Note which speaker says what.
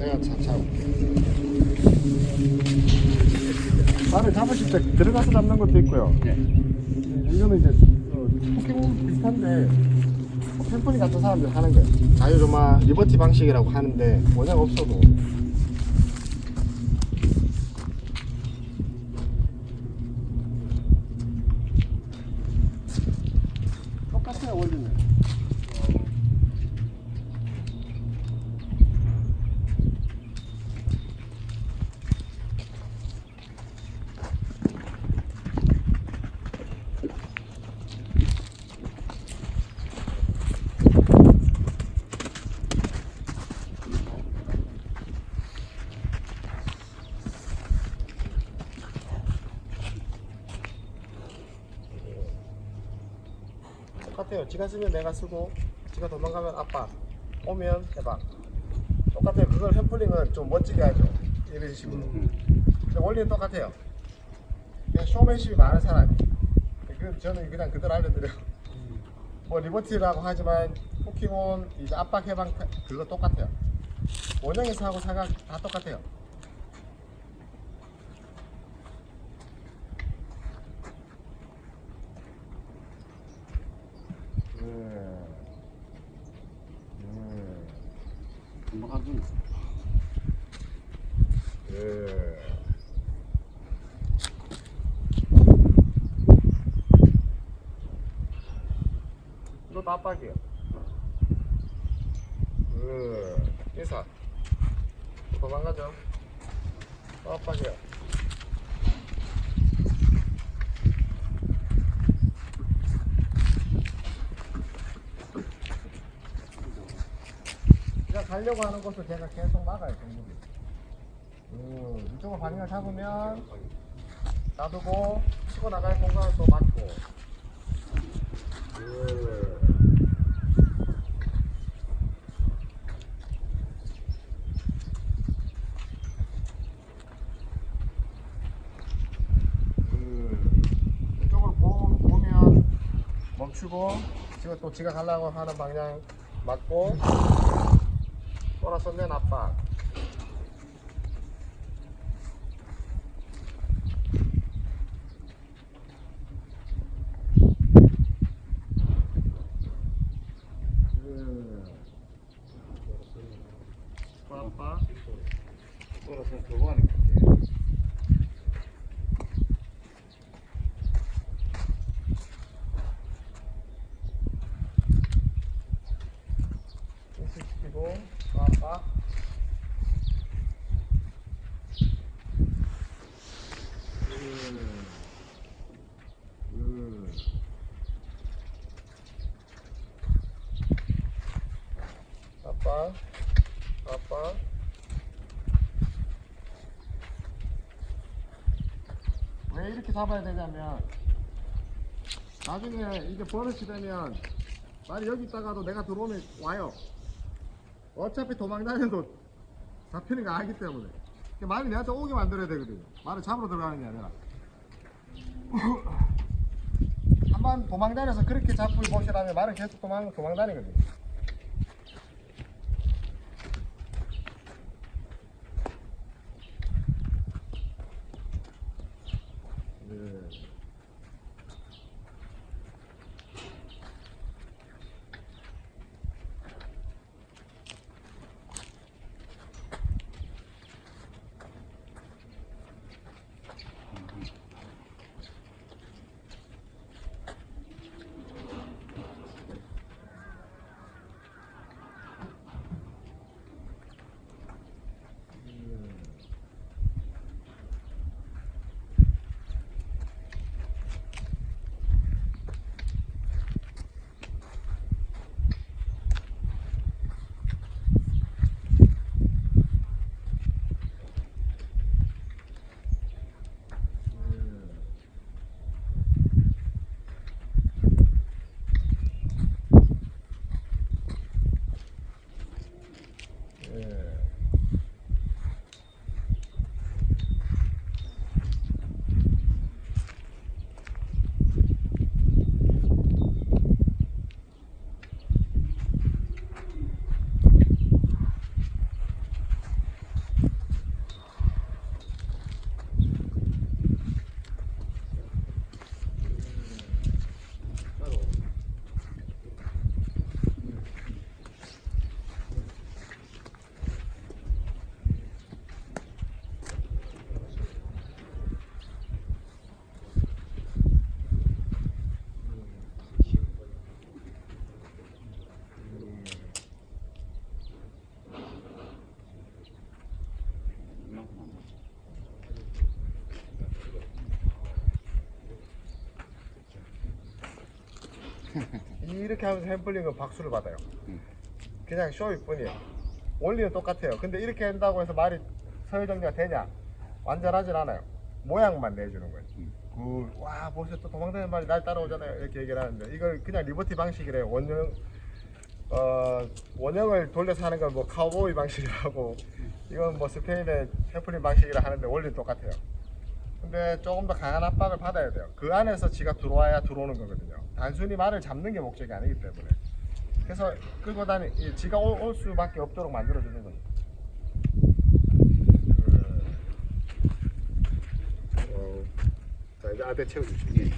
Speaker 1: 자, 잡을게. 말을 잡으실 때 들어가서 잡는 것도 있고요.
Speaker 2: 네.
Speaker 1: 이거는 이제 어, 포켓몬 비슷한데 뭐 템포니 같은 사람들 하는 거예요. 자유로마 리버티 방식이라고 하는데 원형 없어도 똑같아요 원리는. 똑같아요. 지가 쓰면 내가 쓰고, 지가 도망가면 아빠, 오면 해봐. 똑같아요. 그걸 햄플링은 좀 멋지게 하죠. 이런 식으로. 근데 원리는 똑같아요. 그냥 쇼맨십이 많은 사람이. 그 저는 그냥 그대로 알려드려요. 뭐 리버티라고 하지만 포킹온 이제 압박 해방 타- 그거 똑같아요. 원형에서 하고 사각 다 똑같아요. 음. 음.
Speaker 2: 금방 하더니
Speaker 1: 예. 압박이에요. 그 인사. 도망가죠. 또 압박이에요. 그냥 가려고 하는 것을 제가 계속 막아요, 정국이. 음, 이쪽으로 방향을 잡으면 놔두고 치고 나갈 공간을 또 막고 음. 음. 이쪽으로 보, 보면 멈추고 지금 또 지가 가려고 하는 방향 맞고 돌아서면 압박
Speaker 2: 돌아서 하니까
Speaker 1: 인식시키고 압박 음. 압박 왜 이렇게 잡아야 되냐면 나중에 이게 버릇이 되면 말이 여기 있다가도 내가 들어오면 와요 어차피 도망 다녀도 잡히는 거 알기 때문에. 그 말이 내한테 오게 만들어야 되거든요. 말을 잡으러 들어가는 게 아니라. 한번 도망 다녀서 그렇게 잡고 보시라면 말은 계속 도망, 도망 다니거든요 이렇게 하면서 햄플링은 박수를 받아요.
Speaker 2: 음.
Speaker 1: 그냥 쇼일 뿐이에요. 원리는 똑같아요. 근데 이렇게 한다고 해서 말이 서열 정리가 되냐? 완전하진 않아요. 모양만 내주는 거예요.
Speaker 2: 음.
Speaker 1: 그, 와, 벌써 또 도망다니는 말이 날 따라오잖아요. 이렇게 얘기를 하는데, 이걸 그냥 리버티 방식이래요. 원형, 어, 원형을 돌려서 하는 건 뭐 카우보이 방식이라고, 이건 뭐 스페인의 햄플링 방식이라 하는데 원리는 똑같아요. 근데 조금 더 강한 압박을 받아야 돼요. 그 안에서 지가 들어와야 들어오는 거거든요. 단순히 말을 잡는 게 목적이 아니기 때문에. 그래서 끌고 다니, 이 지가 올, 올 수밖에 없도록 만들어주는 거죠. 그, 어, 자 이제 아대 채워주시죠.
Speaker 2: 예.